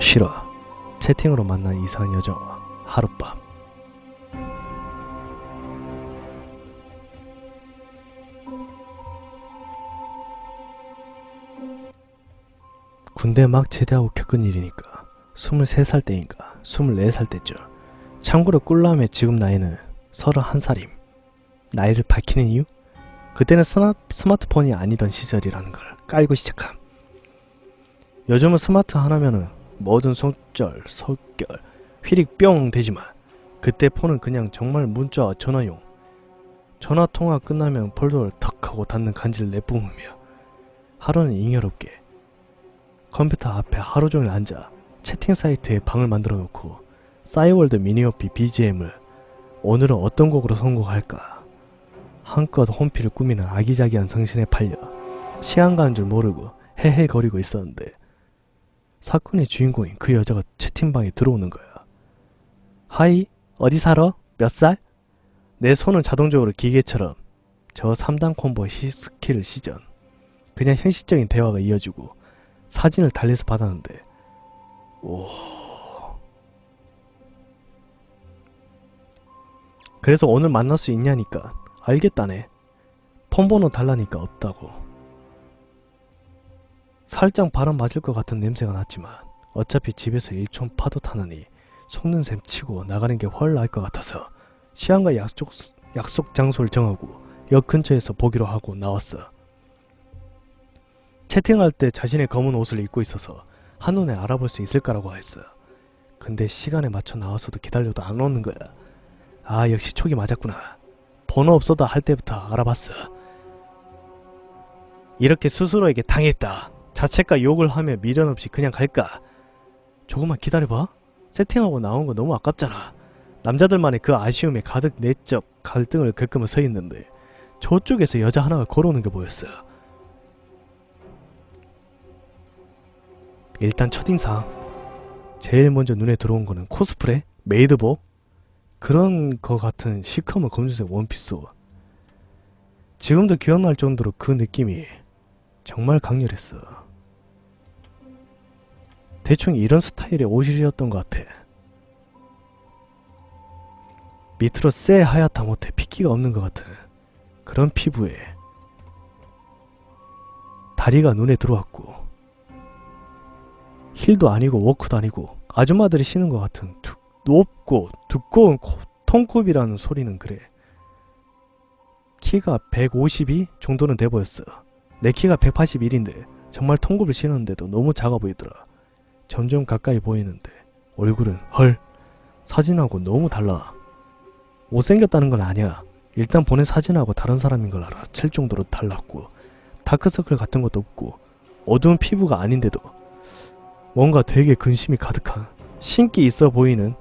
싫어. 채팅으로 만난 이상한 여자와 하룻밤. 군대 막 제대하고 겪은 일이니까 23살 때인가 24살 때쯤 참고로 꿀남의 지금 나이는 31살임 나이를 밝히는 이유? 그때는 스마, 스마트폰이 아니던 시절이라는 걸 깔고 시작함 요즘은 스마트 하나면은 뭐든 손절, 속결, 휘릭 뿅 되지만 그때 폰은 그냥 정말 문자와 전화용. 전화 통화 끝나면 폴더를 턱 하고 닫는 간지를 내뿜으며 하루는 잉여롭게 컴퓨터 앞에 하루 종일 앉아 채팅 사이트에 방을 만들어 놓고 싸이월드 미니어피 BGM을 오늘은 어떤 곡으로 선곡할까? 한껏 홈피를 꾸미는 아기자기한 정신에 팔려 시간 가는 줄 모르고 헤헤거리고 있었는데 사건의 주인공인 그 여자가 채팅방에 들어오는 거야. 하이, 어디 살아? 몇 살? 내 손은 자동적으로 기계처럼 저 3단 콤보 시 스킬을 시전. 그냥 형식적인 대화가 이어지고 사진을 달래서 받았는데 오 그래서 오늘 만날 수 있냐니까 알겠다네 폰 번호 달라니까 없다고 살짝 바람 맞을 것 같은 냄새가 났지만 어차피 집에서 일촌 파도 타느니 속는 셈 치고 나가는 게 훨 나을 것 같아서 시안과 약속, 약속 장소를 정하고 역 근처에서 보기로 하고 나왔어 채팅할 때 자신의 검은 옷을 입고 있어서 한눈에 알아볼 수 있을까라고 했어. 근데 시간에 맞춰 나와서도 기다려도 안 오는 거야. 아 역시 촉이 맞았구나. 번호 없어도 할 때부터 알아봤어. 이렇게 스스로에게 당했다. 자책과 욕을 하며 미련 없이 그냥 갈까? 조금만 기다려봐. 세팅하고 나온 거 너무 아깝잖아. 남자들만의 그 아쉬움에 가득 내적 갈등을 겪으며 서 있는데 저쪽에서 여자 하나가 걸어오는 게 보였어. 일단 첫인상 제일 먼저 눈에 들어온 거는 코스프레, 메이드복 그런 거 같은 시커먼 검은색 원피스 옷. 지금도 기억날 정도로 그 느낌이 정말 강렬했어. 대충 이런 스타일의 옷이었던 것 같아. 밑으로 쎄 하얗다 못해 핏기가 없는 것 같은 그런 피부에 다리가 눈에 들어왔고 힐도 아니고 워크도 아니고 아줌마들이 신는 것 같은 두, 높고 두꺼운 코, 통굽이라는 소리는 그래. 키가 152 정도는 돼 보였어. 내 키가 181인데 정말 통굽을 신었는데도 너무 작아 보이더라. 점점 가까이 보이는데 얼굴은 헐 사진하고 너무 달라. 못생겼다는 건 아니야. 일단 보낸 사진하고 다른 사람인 걸 알아챌 정도로 달랐고 다크서클 같은 것도 없고 어두운 피부가 아닌데도 뭔가 되게 근심이 가득한 신기 있어 보이는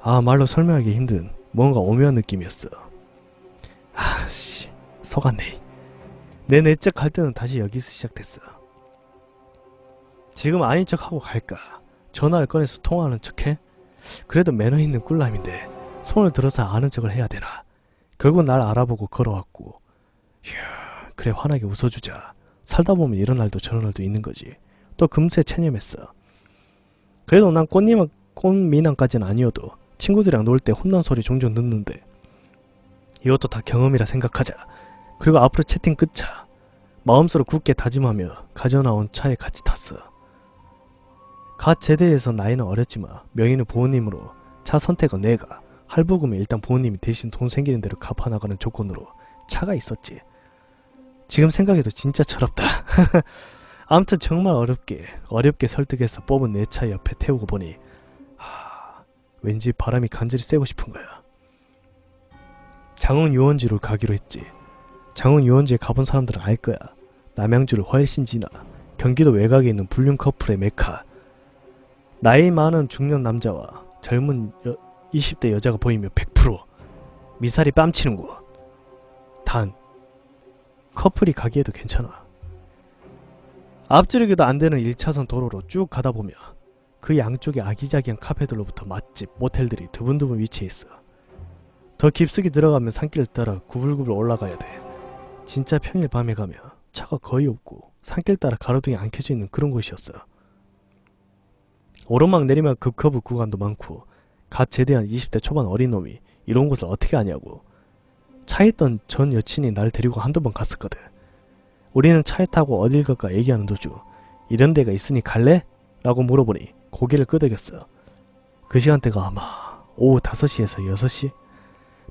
아 말로 설명하기 힘든 뭔가 오묘한 느낌이었어. 아씨 속았네. 내 내적 갈등은 다시 여기서 시작됐어. 지금 아닌 척하고 갈까? 전화를 꺼내서 통화하는 척해? 그래도 매너 있는 꿀남인데 손을 들어서 아는 척을 해야 되나? 결국 날 알아보고 걸어왔고 휴 그래 환하게 웃어주자. 살다 보면 이런 날도 저런 날도 있는 거지. 또 금세 체념했어. 그래도 난 꽃님은 꽃미남까지는 아니어도 친구들이랑 놀 때 혼난 소리 종종 듣는데 이것도 다 경험이라 생각하자. 그리고 앞으로 채팅 끝자. 마음속으로 굳게 다짐하며 가져나온 차에 같이 탔어. 갓 제대해서 나이는 어렸지만 명의는 부모님으로 차 선택은 내가 할부금은 일단 부모님이 대신 돈 생기는 대로 갚아나가는 조건으로 차가 있었지. 지금 생각해도 진짜 철없다. 아무튼 정말 어렵게 어렵게 설득해서 뽑은 내 차 옆에 태우고 보니 하, 왠지 바람이 간절히 쐬고 싶은 거야. 장흥 유원지로 가기로 했지. 장흥 유원지에 가본 사람들은 알 거야. 남양주를 훨씬 지나 경기도 외곽에 있는 불륜 커플의 메카. 나이 많은 중년 남자와 젊은 여, 20대 여자가 보이며 100% 미사리 뺨치는 곳. 단 커플이 가기에도 괜찮아. 앞지르기도 안 되는 1차선 도로로 쭉 가다 보면 그 양쪽에 아기자기한 카페들로부터 맛집, 모텔들이 드분드분 위치해 있어. 더 깊숙이 들어가면 산길을 따라 구불구불 올라가야 돼. 진짜 평일 밤에 가면 차가 거의 없고 산길 따라 가로등이 안 켜져 있는 그런 곳이었어. 오르막 내리막 급커브 구간도 많고 갓 제대한 20대 초반 어린 놈이 이런 곳을 어떻게 아냐고. 차에 있던 전 여친이 날 데리고 한두 번 갔었거든. 우리는 차에 타고 어딜 갈까 얘기하는 도중 이런 데가 있으니 갈래? 라고 물어보니 고개를 끄덕였어. 그 시간대가 아마 오후 5시에서 6시?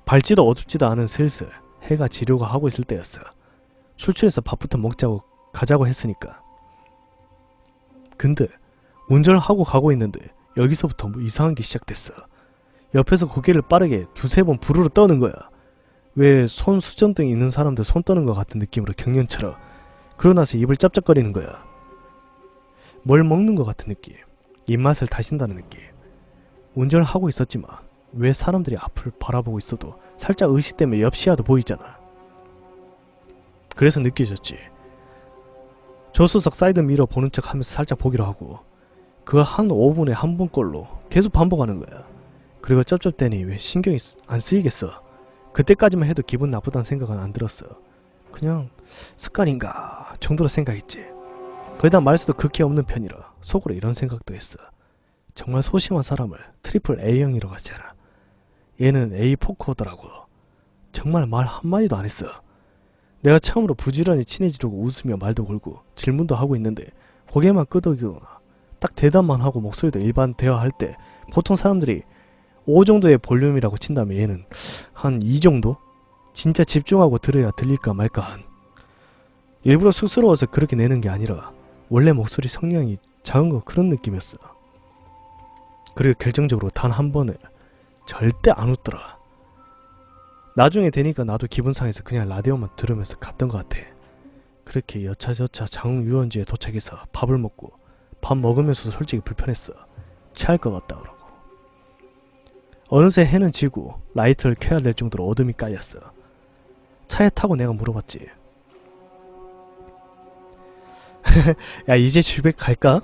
밝지도 어둡지도 않은 슬슬 해가 지려고 하고 있을 때였어. 출출해서 밥부터 먹자고 가자고 했으니까. 근데 운전을 하고 가고 있는데 여기서부터 뭐 이상한 게 시작됐어. 옆에서 고개를 빠르게 두세 번 부르르 떠는 거야. 왜 손 수전등 있는 사람들 손 떠는 것 같은 느낌으로 경련처럼. 그러고 나서 입을 짭짭거리는 거야. 뭘 먹는 것 같은 느낌. 입맛을 다신다는 느낌. 운전을 하고 있었지만 왜 사람들이 앞을 바라보고 있어도 살짝 의식 때문에 옆 시야도 보이잖아. 그래서 느껴졌지. 조수석 사이드 미러 보는 척 하면서 살짝 보기로 하고 그거 한 5분에 한 번 꼴로 계속 반복하는 거야. 그리고 쩝쩝대니 왜 신경이 쓰- 안 쓰이겠어. 그때까지만 해도 기분 나쁘다는 생각은 안 들었어. 그냥 습관인가 정도로 생각했지. 거기다 말수도 극히 없는 편이라 속으로 이런 생각도 했어. 정말 소심한 사람을 트리플 A형이라고 하잖아. 얘는 A 포커더라고. 정말 말 한마디도 안 했어. 내가 처음으로 부지런히 친해지려고 웃으며 말도 걸고 질문도 하고 있는데 고개만 끄덕이거나 딱 대답만 하고 목소리도 일반 대화할 때 보통 사람들이 5 정도의 볼륨이라고 친다면 얘는 한 2 정도? 진짜 집중하고 들어야 들릴까 말까 한. 일부러 쑥스러워서 그렇게 내는 게 아니라 원래 목소리 성량이 작은 거 그런 느낌이었어. 그리고 결정적으로 단 한 번을 절대 안 웃더라. 나중에 되니까 나도 기분 상해서 그냥 라디오만 들으면서 갔던 것 같아. 그렇게 여차저차 장흥 유원지에 도착해서 밥을 먹고 밥 먹으면서도 솔직히 불편했어. 체할 것 같다 그러고. 어느새 해는 지고 라이트를 켜야 될 정도로 어둠이 깔렸어. 차에 타고 내가 물어봤지. 야 이제 집에 갈까?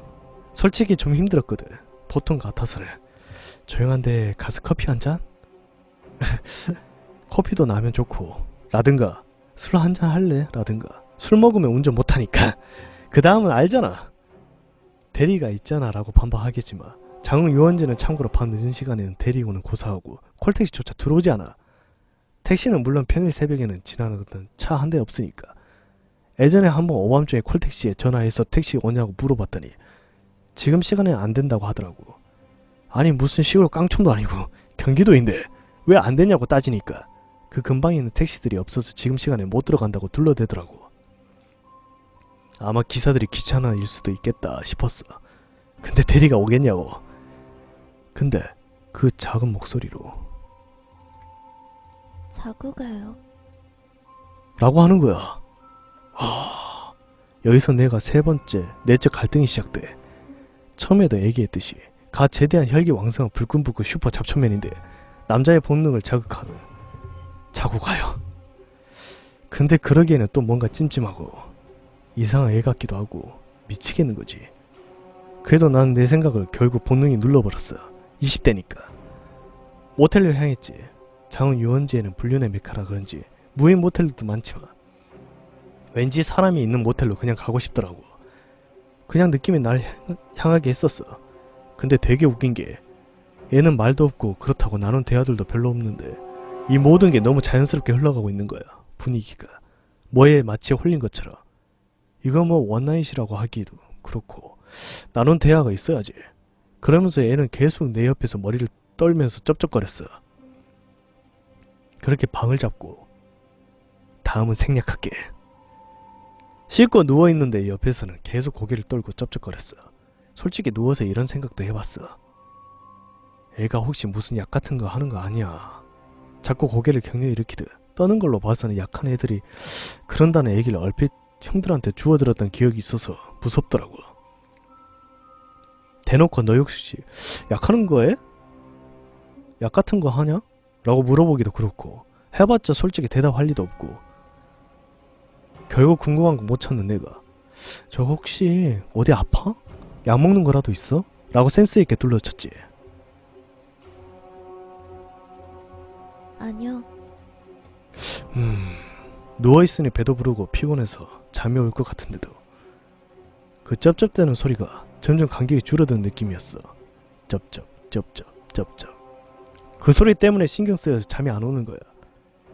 솔직히 좀 힘들었거든. 보통 같아서는 조용한데 가서 커피 한 잔? 커피도 나면 좋고 라든가 술 한 잔 할래? 라든가 술 먹으면 운전 못하니까 그 다음은 알잖아 대리가 있잖아 라고 반박하겠지만 장흥 유원지는 참고로 밤 늦은 시간에는 대리고는 고사하고 콜택시조차 들어오지 않아. 택시는 물론 평일 새벽에는 지나가던 차 한 대 없으니까. 예전에 한 번 오밤중에 콜택시에 전화해서 택시 오냐고 물어봤더니 지금 시간에 안 된다고 하더라고. 아니 무슨 시골 깡총도 아니고 경기도인데 왜 안 되냐고 따지니까. 그 근방에 있는 택시들이 없어서 지금 시간에 못 들어간다고 둘러대더라고. 아마 기사들이 귀찮아 일 수도 있겠다 싶었어. 근데 대리가 오겠냐고. 근데 그 작은 목소리로 자고 가요. 라고 하는 거야. 하... 여기서 내가 세 번째 내적 갈등이 시작돼. 처음에도 얘기했듯이 갓 제대한 혈기 왕성한 불끈불끈 슈퍼 잡초맨인데 남자의 본능을 자극하는 자고 가요. 근데 그러기에는 또 뭔가 찜찜하고 이상한 애 같기도 하고 미치겠는 거지. 그래도 난 내 생각을 결국 본능이 눌러버렸어. 20대니까. 모텔을 향했지. 장흥 유원지에는 불륜의 메카라 그런지 무인 모텔도 많지만 왠지 사람이 있는 모텔로 그냥 가고 싶더라고. 그냥 느낌이 날 향- 향하게 했었어. 근데 되게 웃긴 게 얘는 말도 없고 그렇다고 나눈 대화들도 별로 없는데 이 모든 게 너무 자연스럽게 흘러가고 있는 거야. 분위기가. 뭐에 마치 홀린 것처럼. 이거 뭐 원나잇이라고 하기도 그렇고 나눈 대화가 있어야지. 그러면서 얘는 계속 내 옆에서 머리를 떨면서 쩝쩝거렸어. 그렇게 방을 잡고 다음은 생략할게. 씻고 누워있는데 옆에서는 계속 고개를 떨고 쩝쩝거렸어. 솔직히 누워서 이런 생각도 해봤어. 애가 혹시 무슨 약 같은 거 하는 거 아니야. 자꾸 고개를 격려 일으키듯 떠는 걸로 봐서는 약한 애들이 그런다는 얘기를 얼핏 형들한테 주워들었던 기억이 있어서 무섭더라고. 대놓고 너 혹시 약하는 거에? 약 같은 거 하냐? 라고 물어보기도 그렇고 해봤자 솔직히 대답할 리도 없고 결국 궁금한 거 못 찾는 내가 저 혹시 어디 아파? 약 먹는 거라도 있어? 라고 센스 있게 둘러쳤지 아니요. 음 누워있으니 배도 부르고 피곤해서 잠이 올 것 같은데도. 그 쩝쩝대는 소리가 점점 간격이 줄어드는 느낌이었어. 쩝쩝 쩝쩝 쩝쩝. 그 소리 때문에 신경 쓰여서 잠이 안 오는 거야.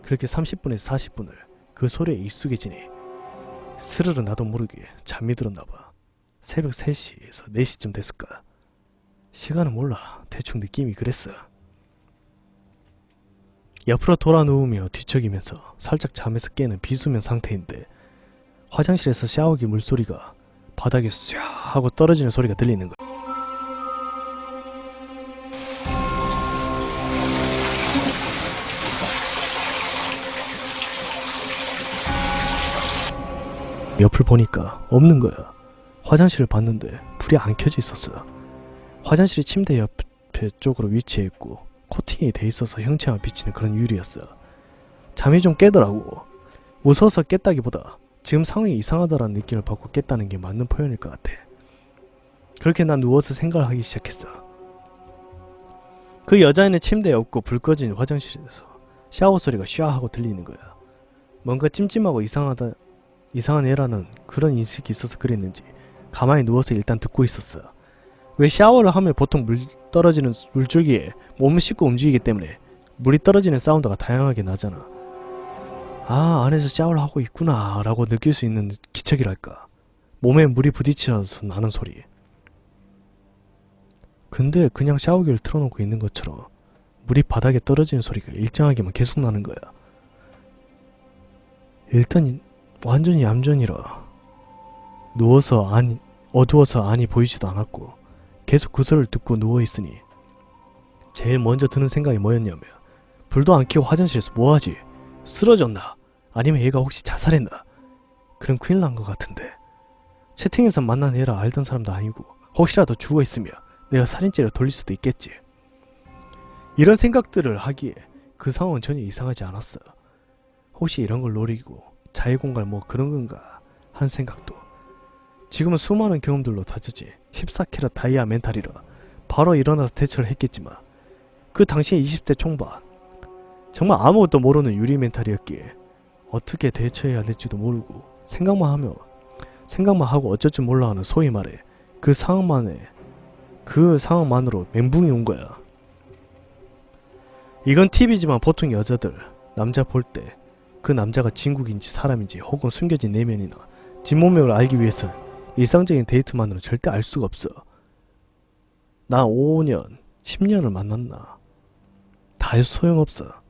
그렇게 30분에서 40분을 그 소리에 익숙해지니 스르르 나도 모르게 잠이 들었나 봐. 새벽 3시에서 4시쯤 됐을까? 시간은 몰라. 대충 느낌이 그랬어. 옆으로 돌아 누우며 뒤척이면서 살짝 잠에서 깨는 비수면 상태인데 화장실에서 샤워기 물소리가 바닥에 쏴 하고 떨어지는 소리가 들리는 거야. 옆을 보니까 없는 거야. 화장실을 봤는데 불이 안 켜져 있었어. 화장실이 침대 옆에 쪽으로 위치해 있고 코팅이 돼 있어서 형체만 비치는 그런 유리였어. 잠이 좀 깨더라고. 무서워서 깼다기보다 지금 상황이 이상하다라는 느낌을 받고 깼다는 게 맞는 표현일 것 같아. 그렇게 난 누워서 생각을 하기 시작했어. 그 여자애는 침대에 없고 불 꺼진 화장실에서 샤워 소리가 샤 하고 들리는 거야. 뭔가 찜찜하고 이상하다, 이상한 애라는 그런 인식이 있어서 그랬는지 가만히 누워서 일단 듣고 있었어. 왜 샤워를 하면 보통 물 떨어지는 물줄기에 몸을 씻고 움직이기 때문에 물이 떨어지는 사운드가 다양하게 나잖아. 아, 안에서 샤워를 하고 있구나, 라고 느낄 수 있는 기척이랄까. 몸에 물이 부딪혀서 나는 소리. 근데 그냥 샤워기를 틀어놓고 있는 것처럼 물이 바닥에 떨어지는 소리가 일정하게만 계속 나는 거야. 일단 완전히 얌전이라 누워서 안 어두워서 안이 보이지도 않았고 계속 그 소리를 듣고 누워있으니 제일 먼저 드는 생각이 뭐였냐면 불도 안 켜고 화장실에서 뭐하지? 쓰러졌나? 아니면 얘가 혹시 자살했나? 그럼 큰일 난 것 같은데. 채팅에서 만난 애라 알던 사람도 아니고 혹시라도 죽어있으면 내가 살인죄를 돌릴 수도 있겠지. 이런 생각들을 하기에 그 상황은 전혀 이상하지 않았어. 혹시 이런 걸 노리고 자해공갈 뭐 그런 건가 한 생각도. 지금은 수많은 경험들로 다졌지. 14캐럿 다이아 멘탈이라 바로 일어나서 대처를 했겠지만 그 당시에 20대 총반 정말 아무것도 모르는 유리 멘탈이었기에 어떻게 대처해야 될지도 모르고 생각만 하며 생각만 하고 어쩔 줄 몰라 하는 소위 말해 그 상황만에 그 상황만으로 멘붕이 온 거야. 이건 팁이지만 보통 여자들 남자 볼 때 그 남자가 진국인지 사람인지 혹은 숨겨진 내면이나 진몸명을 알기 위해선 일상적인 데이트만으로 절대 알 수가 없어. 나 5년, 10년을 만났나? 다 소용없어.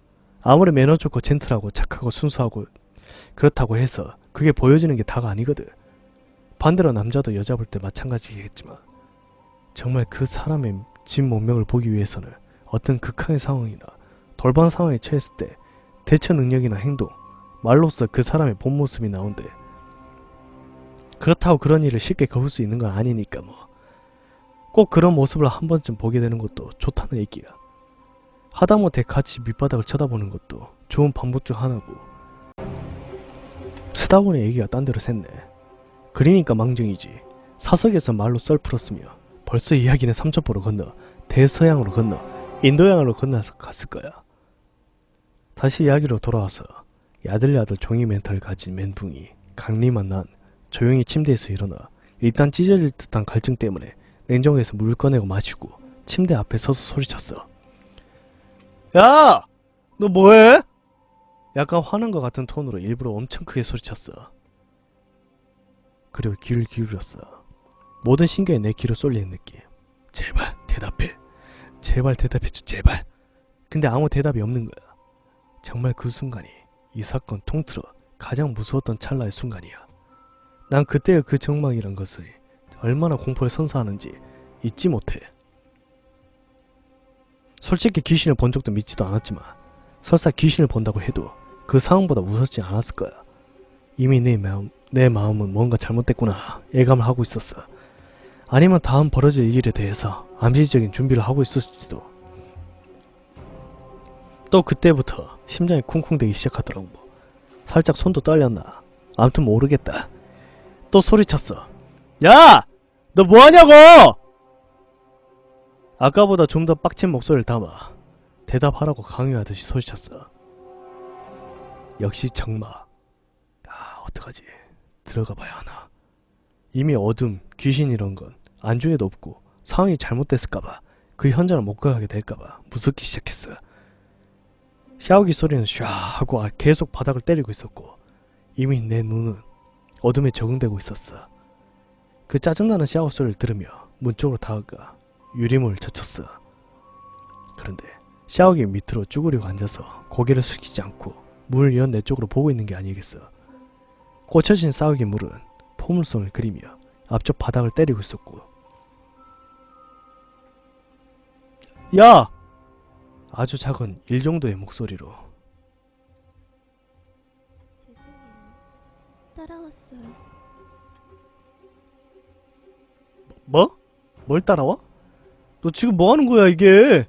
아무리 매너 좋고 젠틀하고 착하고 순수하고 그렇다고 해서 그게 보여지는 게 다가 아니거든. 반대로 남자도 여자 볼 때 마찬가지겠지만 정말 그 사람의 진 몸명을 보기 위해서는 어떤 극한의 상황이나 돌발 상황에 처했을 때 대처 능력이나 행동, 말로써 그 사람의 본 모습이 나온대. 그렇다고 그런 일을 쉽게 거울 수 있는 건 아니니까 뭐. 꼭 그런 모습을 한 번쯤 보게 되는 것도 좋다는 얘기야. 하다못해 같이 밑바닥을 쳐다보는 것도 좋은 방법 중 하나고. 쓰다 보니 얘기가 딴 데로 샜네. 그러니까 망정이지. 사석에서 말로 썰 풀었으며 벌써 이야기는 삼천포로 건너 대서양으로 건너 인도양으로 건너서 갔을 거야. 다시 이야기로 돌아와서 야들야들 종이 멘탈을 가진 멘붕이 강림한 난 조용히 침대에서 일어나 일단 찢어질 듯한 갈증 때문에 냉장고에서 물을 꺼내고 마시고 침대 앞에 서서 소리쳤어. 야! 너 뭐해? 약간 화난 것 같은 톤으로 일부러 엄청 크게 소리쳤어. 그리고 귀를 기울였어. 모든 신경이 내 귀로 쏠리는 느낌. 제발 대답해. 제발 대답해줘 제발. 근데 아무 대답이 없는 거야. 정말 그 순간이 이 사건 통틀어 가장 무서웠던 찰나의 순간이야. 난 그때의 그 정막이란 것을 얼마나 공포에 선사하는지 잊지 못해. 솔직히 귀신을 본 적도 믿지도 않았지만 설사 귀신을 본다고 해도 그 상황보다 무섭지 않았을 거야. 이미 내 마음, 내 마음은 뭔가 잘못됐구나 예감을 하고 있었어. 아니면 다음 벌어질 일에 대해서 암시적인 준비를 하고 있었을지도. 또 그때부터 심장이 쿵쿵대기 시작하더라고. 살짝 손도 떨렸나. 아무튼 모르겠다. 또 소리쳤어. 야! 너 뭐하냐고! 아까보다 좀 더 빡친 목소리를 담아 대답하라고 강요하듯이 소리쳤어. 역시 정막. 아, 어떡하지? 들어가 봐야 하나. 이미 어둠, 귀신 이런 건 안중에도 없고 상황이 잘못됐을까봐 그 현장을 못 가게 될까봐 무섭기 시작했어. 샤워기 소리는 샤 하고 아- 계속 바닥을 때리고 있었고 이미 내 눈은 어둠에 적응되고 있었어. 그 짜증나는 샤워 소리를 들으며 문 쪽으로 다가가 유리문을 젖혔어. 그런데 샤워기 밑으로 쭈그리고 앉아서 고개를 숙이지 않고 문을 연 내 쪽으로 보고 있는 게 아니겠어. 꽂혀진 샤워기 물은 포물선을 그리며 앞쪽 바닥을 때리고 있었고 야! 아주 작은 일 정도의 목소리로. 따라왔어요. 뭐? 뭘 따라와? 너 지금 뭐 하는 거야 이게?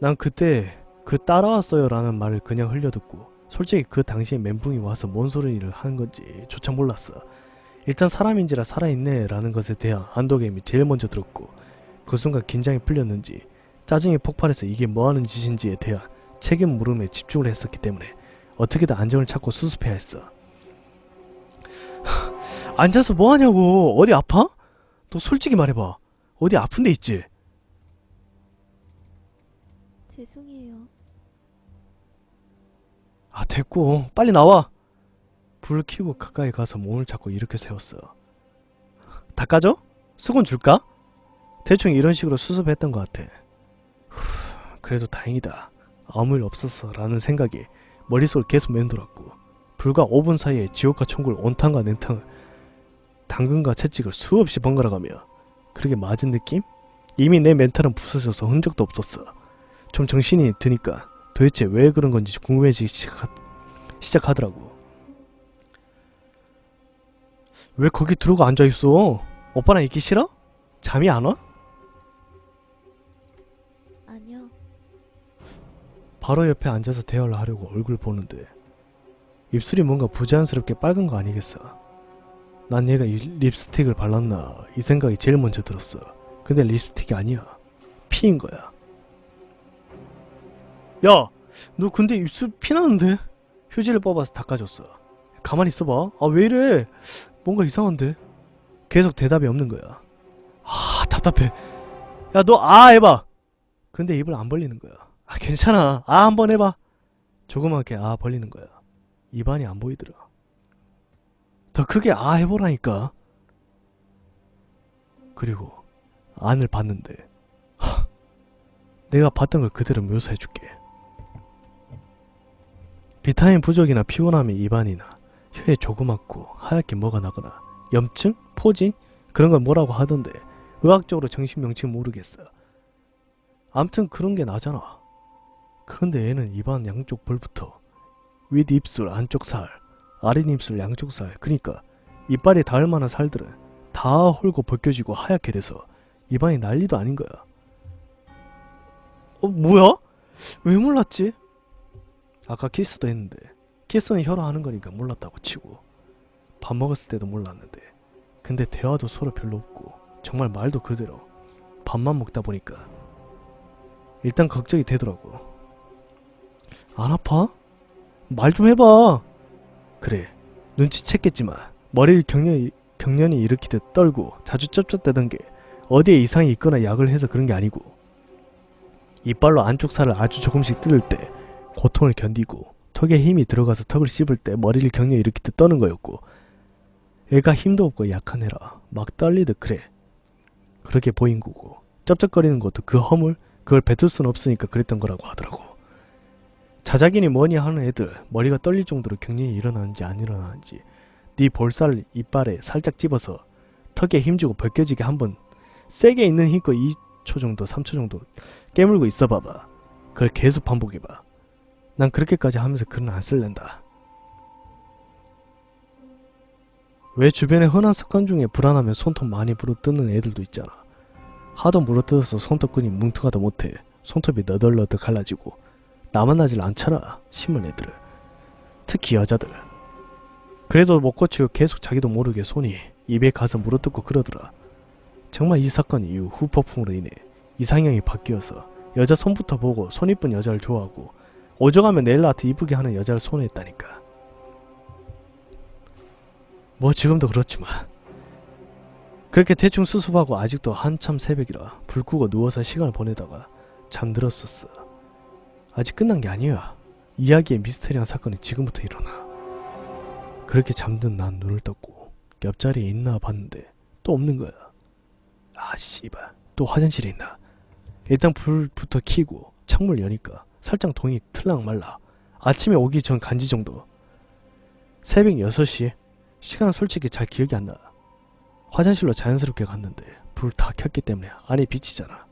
난 그때 그 따라왔어요 라는 말을 그냥 흘려듣고 솔직히 그 당시에 멘붕이 와서 뭔 소리를 하는 건지 조차 몰랐어. 일단 사람인지라 살아있네 라는 것에 대한 안도감이 제일 먼저 들었고 그 순간 긴장이 풀렸는지 짜증이 폭발해서 이게 뭐하는 짓인지에 대한 책임 물음에 집중을 했었기 때문에 어떻게든 안정을 찾고 수습해야 했어. 앉아서 뭐하냐고 어디 아파? 너 솔직히 말해봐. 어디 아픈 데 있지? 아 됐고 빨리 나와. 불을 켜고 가까이 가서 몸을 잡고 이렇게 세웠어. 닦아줘? 수건 줄까? 대충 이런 식으로 수습했던 것 같아. 후, 그래도 다행이다. 아무 일 없었어 라는 생각이 머릿속을 계속 맴돌았고 불과 5분 사이에 지옥과 천국을 온탕과 냉탕을 당근과 채찍을 수없이 번갈아가며 그렇게 맞은 느낌? 이미 내 멘탈은 부서져서 흔적도 없었어. 좀 정신이 드니까 도대체 왜 그런 건지 궁금해지기 시작하, 시작하 더라고. 왜 거기 들어가 앉아있어? 오빠랑 있기 싫어? 잠이 안 와? 아니요. 바로 옆에 앉아서 대화를 하려고 얼굴 보는데 입술이 뭔가 부자연스럽게 빨간 거 아니겠어? 난 얘가 이 립스틱을 발랐나 이 생각이 제일 먼저 들었어. 근데 립스틱이 아니야. 피인 거야. 야, 너 근데 입술 피 나는데? 휴지를 뽑아서 닦아줬어. 가만히 있어봐. 아 왜 이래? 뭔가 이상한데? 계속 대답이 없는 거야. 아 답답해. 야 너 아 해봐. 근데 입을 안 벌리는 거야. 아 괜찮아. 아 한번 해봐. 조그맣게 아 벌리는 거야. 입안이 안 보이더라. 더 크게 아 해보라니까. 그리고 안을 봤는데 하, 내가 봤던 걸 그대로 묘사해줄게. 비타민 부족이나 피곤함에 입안이나 혀에 조그맣고 하얗게 뭐가 나거나 염증, 포진 그런 걸 뭐라고 하던데 의학적으로 정식 명칭 모르겠어. 암튼 그런 게 나잖아. 그런데 얘는 입안 양쪽 볼부터 윗 입술 안쪽 살, 아랫 입술 양쪽 살, 그니까 이빨에 닿을 만한 살들은 다 홀고 벗겨지고 하얗게 돼서 입안이 난리도 아닌 거야. 어, 뭐야? 왜 몰랐지? 아까 키스도 했는데 키스는 혀로 하는 거니까 몰랐다고 치고 밥 먹었을 때도 몰랐는데 근데 대화도 서로 별로 없고 정말 말도 그대로 밥만 먹다 보니까 일단 걱정이 되더라고. 안 아파? 말 좀 해봐. 그래, 눈치챘겠지만 머리를 경련이, 경련이 일으키듯 떨고 자주 쩝쩝대던 게 어디에 이상이 있거나 약을 해서 그런 게 아니고 이빨로 안쪽 살을 아주 조금씩 뜯을 때 고통을 견디고 턱에 힘이 들어가서 턱을 씹을 때 머리를 경련이 일으키듯 떠는 거였고 애가 힘도 없고 약한 애라 막 떨리듯 그래. 그렇게 보인 거고 쩝쩝거리는 것도 그 허물 그걸 뱉을 순 없으니까 그랬던 거라고 하더라고. 자작이니 뭐니 하는 애들 머리가 떨릴 정도로 경련이 일어나는지 안 일어나는지 네 볼살을 이빨에 살짝 집어서 턱에 힘주고 벗겨지게 한번 세게 있는 힘껏 2초 정도 3초 정도 깨물고 있어 봐봐. 그걸 계속 반복해봐. 난 그렇게까지 하면서 글은 안 쓸랜다. 왜 주변에 흔한 습관 중에 불안하면 손톱 많이 물어뜯는 애들도 있잖아. 하도 물어뜯어서 손톱끈이 뭉툭하다 못해 손톱이 너덜너덜 갈라지고 남아나질 않잖아 심은 애들은 특히 여자들 그래도 못 고치고 계속 자기도 모르게 손이 입에 가서 물어뜯고 그러더라 정말 이 사건 이후 후폭풍으로 인해 이상형이 바뀌어서 여자 손부터 보고 손 이쁜 여자를 좋아하고 오죽하면 네일 아트 이쁘게 하는 여자를 그렇게 대충 수습하고 아직도 한참 새벽이라 불 끄고 누워서 시간을 보내다가 잠들었었어. 아직 끝난 게 아니야. 이야기의 미스테리한 사건이 지금부터 일어나. 그렇게 잠든 난 눈을 떴고 옆자리에 있나 봤는데 또 없는 거야. 아 씨발 또 화장실에 있나. 일단 불부터 켜고 창문을 여니까 살짝 동이 틀랑 말라. 아침에 오기 전 간지 정도. 새벽 6시. 시간 솔직히 잘 기억이 안 나. 화장실로 자연스럽게 갔는데 불 다 켰기 때문에 안에 비치잖아.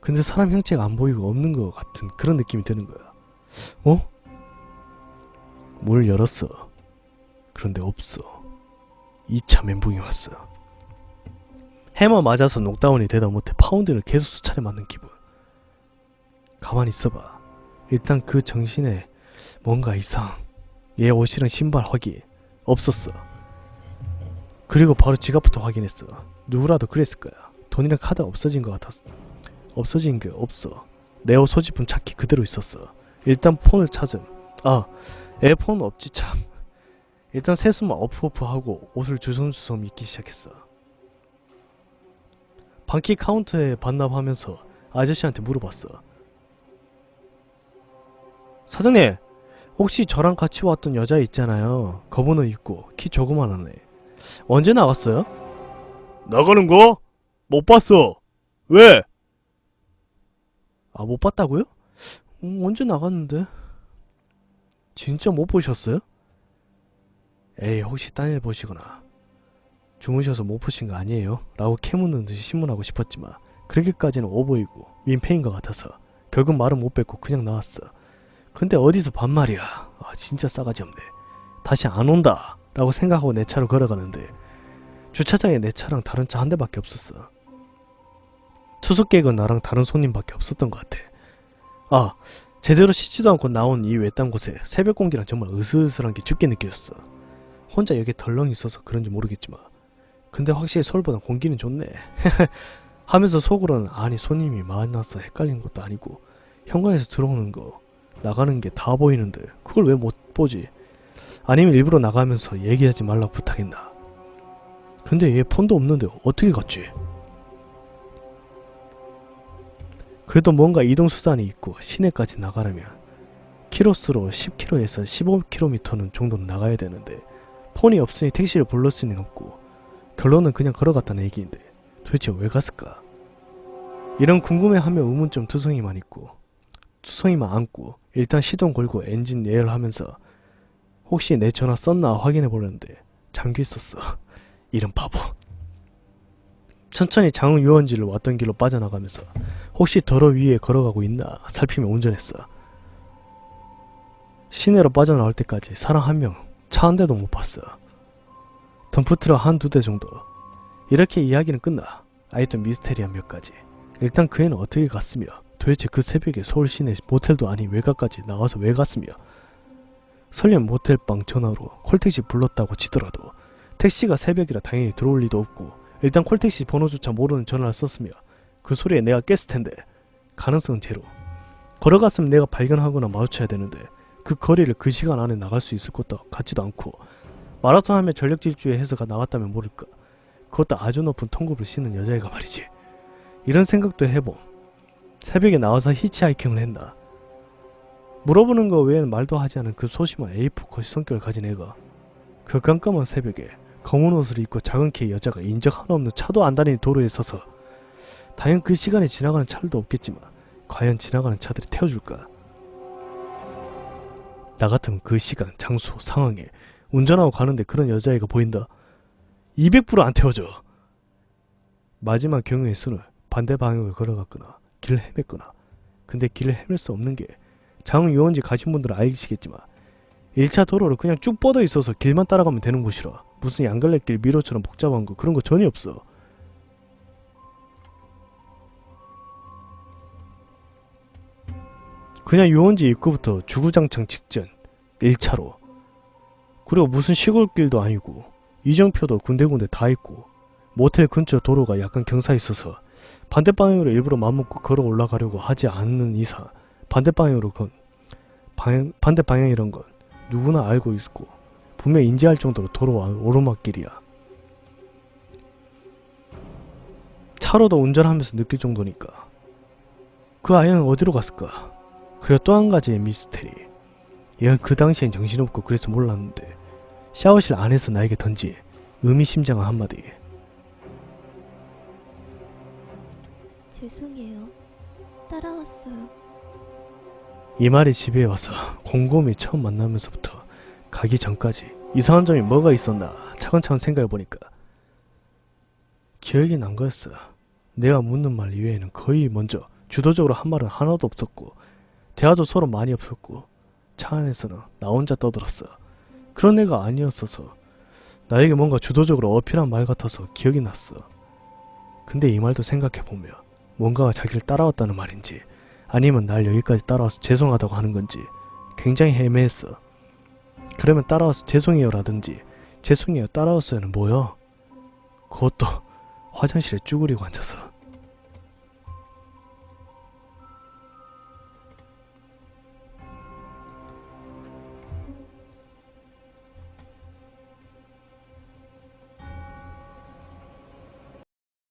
근데 사람 형체가 안 보이고 없는 것 같은 그런 느낌이 드는 거야. 어? 문을 열었어. 그런데 없어. 2차 멘붕이 왔어. 해머 맞아서 녹다운이 되다 못해 파운드를 계속 수차례 맞는 기분. 가만히 있어봐. 일단 그 정신에 뭔가 이상. 얘 옷이랑 신발 확인 없었어. 그리고 바로 지갑부터 확인했어. 누구라도 그랬을 거야. 돈이랑 카드 없어진 것 같았어. 없어진 게 없어. 내 옷 소지품 찾기 그대로 있었어. 일단 폰을 찾음. 아, 에어폰 없지 참. 일단 세수만 어프어프하고 옷을 주섬주섬 입기 시작했어. 방키 카운터에 반납하면서 아저씨한테 물어봤어. 사장님, 혹시 저랑 같이 왔던 여자 있잖아요. 거분은 있고 키 조그만하네. 언제 나갔어요? 나가는 거? 못 봤어. 왜? 아, 못 봤다고요? 음, 언제 나갔는데? 진짜 못 보셨어요? 에이, 혹시 딴 일 보시거나 주무셔서 못 보신 거 아니에요? 라고 캐묻는 듯이 신문하고 싶었지만 그렇게까지는 오보이고 민폐인 것 같아서 결국 말은 못 뱉고 그냥 나왔어. 근데 어디서 반말이야. 아, 진짜 싸가지 없네. 다시 안 온다. 라고 생각하고 내 차로 걸어가는데 주차장에 내 차랑 다른 차 한 대밖에 없었어. 투숙객은 나랑 다른 손님밖에 없었던 것 같아. 아, 제대로 씻지도 않고 나온 이 외딴 곳에 새벽 공기랑 정말 으스스한 게 춥게 느껴졌어. 혼자 여기 덜렁 있어서 그런지 모르겠지만 근데 확실히 서울보다 공기는 좋네. 하면서 속으로는 아니 손님이 많아서 헷갈린 것도 아니고 현관에서 들어오는 거 나가는 게 다 보이는데 그걸 왜 못 보지? 아니면 일부러 나가면서 얘기하지 말라고 부탁했나? 근데 얘 폰도 없는데 어떻게 갔지? 그래도 뭔가 이동수단이 있고 시내까지 나가려면 키로수로 10km에서 15km 정도는 나가야 되는데 폰이 없으니 택시를 불렀 수는 없고 결론은 그냥 걸어갔다는 얘기인데 도대체 왜 갔을까? 이런 궁금해하며 의문점 투성이만 있고 투성이만 안고 일단 시동 걸고 엔진 예열하면서 혹시 내 전화 썼나 확인해 보려는데 잠겨 있었어. 이런 바보. 천천히 장흥 유원지를 왔던 길로 빠져나가면서 혹시 도로 위에 걸어가고 있나 살피며 운전했어. 시내로 빠져나올 때까지 사람 한 명, 차 한 대도 못 봤어. 덤프트럭 한 두 대 정도. 이렇게 이야기는 끝나. 아이던 미스테리한 몇 가지. 일단 그 애는 어떻게 갔으며 도대체 그 새벽에 서울 시내 모텔도 아닌 외곽까지 나와서 왜 갔으며? 설령 모텔방 전화로 콜택시 불렀다고 치더라도 택시가 새벽이라 당연히 들어올 리도 없고 일단 콜택시 번호조차 모르는 전화를 썼으며 그 소리에 내가 깼을 텐데. 가능성은 제로. 걸어갔으면 내가 발견하거나 마주쳐야 되는데 그 거리를 그 시간 안에 나갈 수 있을 것도 같지도 않고 마라톤 하면 전력 질주에 해서가 나왔다면 모를까? 그것도 아주 높은 통급을 싣는 여자애가 말이지. 이런 생각도 해봄 새벽에 나와서 히치하이킹을 했나 물어보는 거 외에는 말도 하지 않은 그 소심한 A4 컷 성격을 가진 애가 그 깜깜한 새벽에 검은 옷을 입고 작은 키의 여자가 인적 하나 없는 차도 안 다니는 도로에 서서 당연 그 시간에 지나가는 차들도 없겠지만 과연 지나가는 차들이 태워줄까? 나 같으면 그 시간, 장소, 상황에 운전하고 가는데 그런 여자애가 보인다. 200%안 태워줘. 마지막 경우의 수는 반대 방향을 걸어갔거나 길을 헤맸거나 근데 길을 헤맬 수 없는 게 장흥 유원지 가신 분들은 알시겠지만 1차 도로를 그냥 쭉 뻗어 있어서 길만 따라가면 되는 곳이라 무슨 양갈래길 미로처럼 복잡한 거 그런 거 전혀 없어. 그냥 유원지 입구부터 주구장창 직전 1차로 그리고 무슨 시골길도 아니고 이정표도 군데군데 다 있고 모텔 근처 도로가 약간 경사 있어서 반대 방향으로 일부러 맘먹고 걸어 올라가려고 하지 않는 이상 반대 방향으로 건 방향, 반대 방향이란 건 누구나 알고 있고 분명 인지할 정도로 도로와 오르막길이야. 차로도 운전하면서 느낄 정도니까. 그 아이는 어디로 갔을까? 그리고 또 한 가지의 미스테리. 얘는 그 당시엔 정신없고 그래서 몰랐는데 샤워실 안에서 나에게 던진 의미심장한 한마디. 죄송해요. 따라왔어요. 이 말이 집에 와서 곰곰이 처음 만나면서부터 가기 전까지 이상한 점이 뭐가 있었나 차근차근 생각해보니까 기억이 난 거였어. 내가 묻는 말 이외에는 거의 먼저 주도적으로 한 말은 하나도 없었고 대화도 서로 많이 없었고 차 안에서는 나 혼자 떠들었어. 그런 애가 아니었어서 나에게 뭔가 주도적으로 어필한 말 같아서 기억이 났어. 근데 이 말도 생각해보면 뭔가가 자기를 따라왔다는 말인지 아니면 날 여기까지 따라와서 죄송하다고 하는 건지 굉장히 애매했어. 그러면 따라와서 죄송해요라든지 죄송해요 따라왔어요는 뭐야? 그것도 화장실에 쭈그리고 앉아서